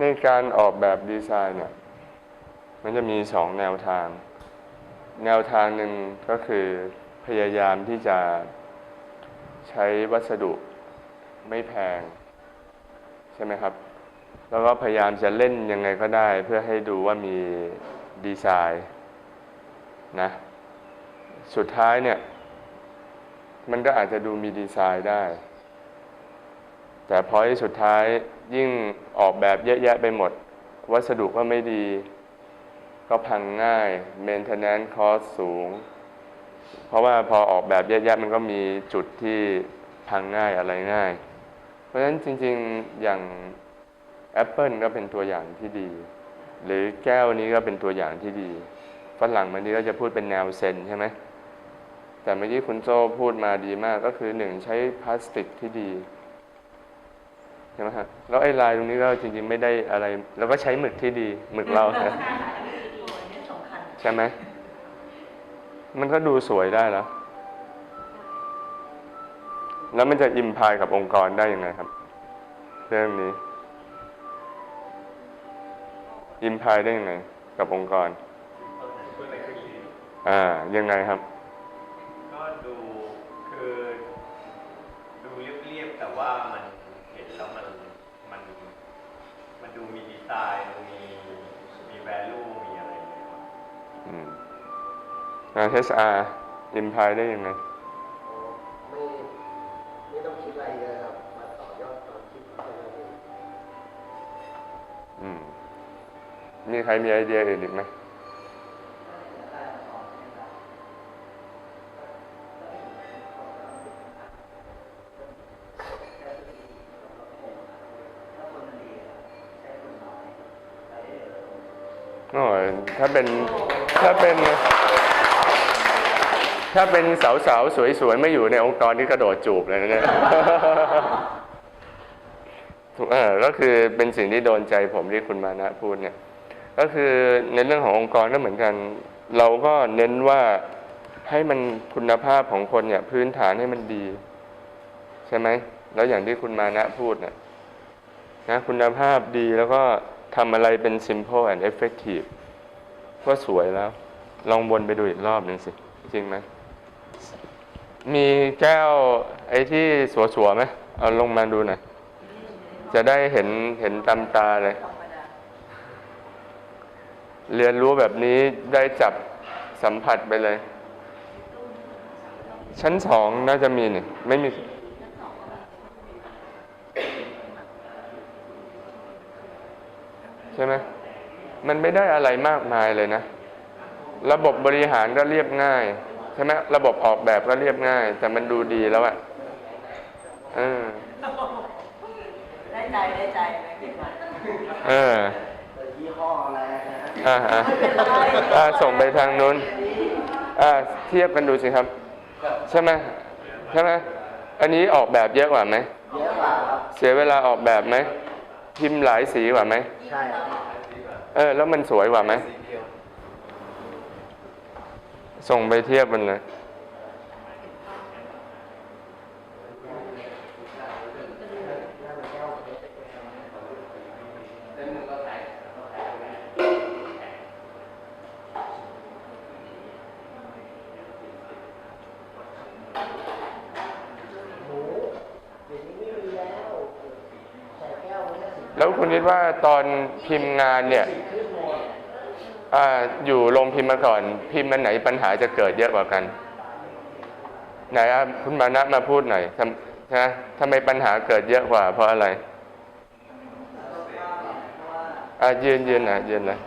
ในการออกแบบดีไซน์เนี่ยมันจะมีสองแนวทาง แนวทางหนึ่งก็คือพยายามที่จะใช้วัสดุไม่แพง ใช่ไหมครับ แล้วก็พยายามจะเล่นยังไงก็ได้ เพื่อให้ดูว่ามีดีไซน์นะสุดท้ายเนี่ย มันก็อาจจะดูมีดีไซน์ได้ แต่พอที่สุดท้าย ยิ่งออกแบบเยอะแยะไปหมด วัสดุก็ไม่ดี ก็พังง่าย maintenance cost สูง เพราะว่าพอออกแบบเยอะแยะมันก็มีจุดที่พังง่ายอะไรง่าย เพราะฉะนั้นจริงๆอย่าง Apple ก็เป็นตัวอย่างที่ดี หรือแก้วนี้ก็เป็นตัวอย่างที่ดีฝรั่งมันนี้ก็จะพูดเป็นแนวเซนใช่ไหมแต่เมื่อกี้คุณโจ้พูดมาดีมากก็คือหนึ่งใช้พลาสติกที่ดี ใช่ไหมฮะแล้วไอ้ลายตรงนี้ก็จริงๆไม่ได้อะไรแล้วก็ใช้หมึกที่ดีหมึกเรานะใช่ไหมมันก็ดูสวยได้แล้ว แล้วมันจะอิมพายกับองค์กรได้ยังไงครับ เรื่องนี้อิมพายได้ยังไง กับองค์กรพูดอะไรขึ้นดีอ่ายังไงครับ ดูมีดีไซน์ดูมีมี value มีอะไรอย่างเงี้ยครับอืมงาน HR อิมพายได้ยังไง ไม่ไม่ต้องคิดอะไรเลยครับ มาต่อยอดตอนคิดแค่นั้นเอง อืม มีใครมีไอเดียอื่นอีกไหม โอ้ยถ้าเป็นถ้าเป็นถ้าเป็นสาวๆสวยๆ ไม่อยู่ในองค์กรที่กระโดดจูบเลยนะเนี่ยถูกเออก็คือเป็นสิ่งที่โดนใจผมที่คุณมานะพูดเนี่ย ก็คือในเรื่องขององค์กรก็เหมือนกัน เราก็เน้นว่าให้มันคุณภาพของคนเนี่ย พื้นฐานให้มันดี ใช่ไหม แล้วอย่างที่คุณมานะพูดเนี่ยนะคุณภาพดีแล้วก็ ทำอะไรเป็น simple and effective ก็สวยแล้ว ลองวนไปดูอีกรอบหนึ่งสิ จริงไหม มีแก้วไอ้ที่สัวๆไหมเอาลงมาดูหน่อย จะได้เห็นเห็นตามตาเลย เรียนรู้แบบนี้ได้จับสัมผัสไปเลย ชั้นสองน่าจะมีนี่ไม่มี ช่ไหมมันไม่ได้อะไรมากมายเลยนะ ระบบบริหารก็เรียบง่ายใช่ไหมระบบออกแบบก็เรียบง่าย แต่มันดูดีแล้วอะเออได้ใจได้ใจไหมคิดว่าเออแต่ยี่ห้ออะไรนะฮะอ่าอ่าอ่าส่งไปทางนู้นอ่าเทียบกันดูสิครับ ใช่ไหมใช่ไหมอันนี้ออกแบบเยอะกว่าไหมเยอะกว่าครับเสียเวลาออกแบบไหม พิมพ์หลายสีกว่าไหมใช่ครับเออ แล้วมันสวยกว่าไหมส่งไปเทียบมันเลย หมูเดี๋ยวนี้ไม่มีแล้วใส่แก้วมัน แล้วคุณคิดว่าตอนพิมพ์งานเนี่ยออยู่โรงพิมพ์มาก่อน พิมพ์มันไหนปัญหาจะเกิดเยอะกว่ากันไหนคุณมานะมาพูดหน่อยนะทำไมปัญหาเกิดเยอะกว่า เพราะอะไรอะยืนยืนอะยืนเลย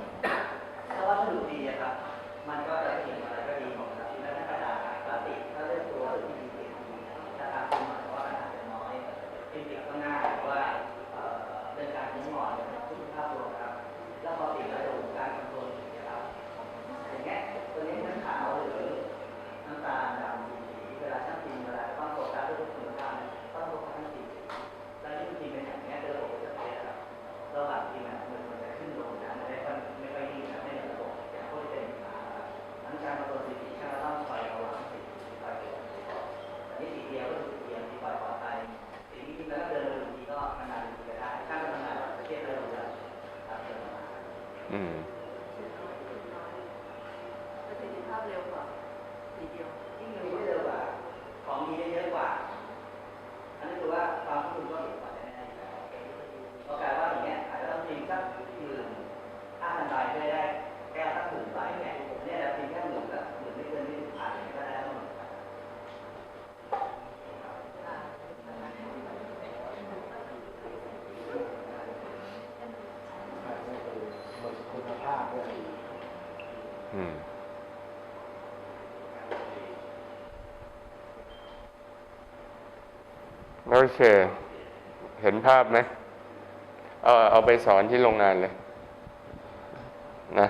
โอเค เห็นภาพไหม เอาเอาไปสอนที่โรงงานเลย นะ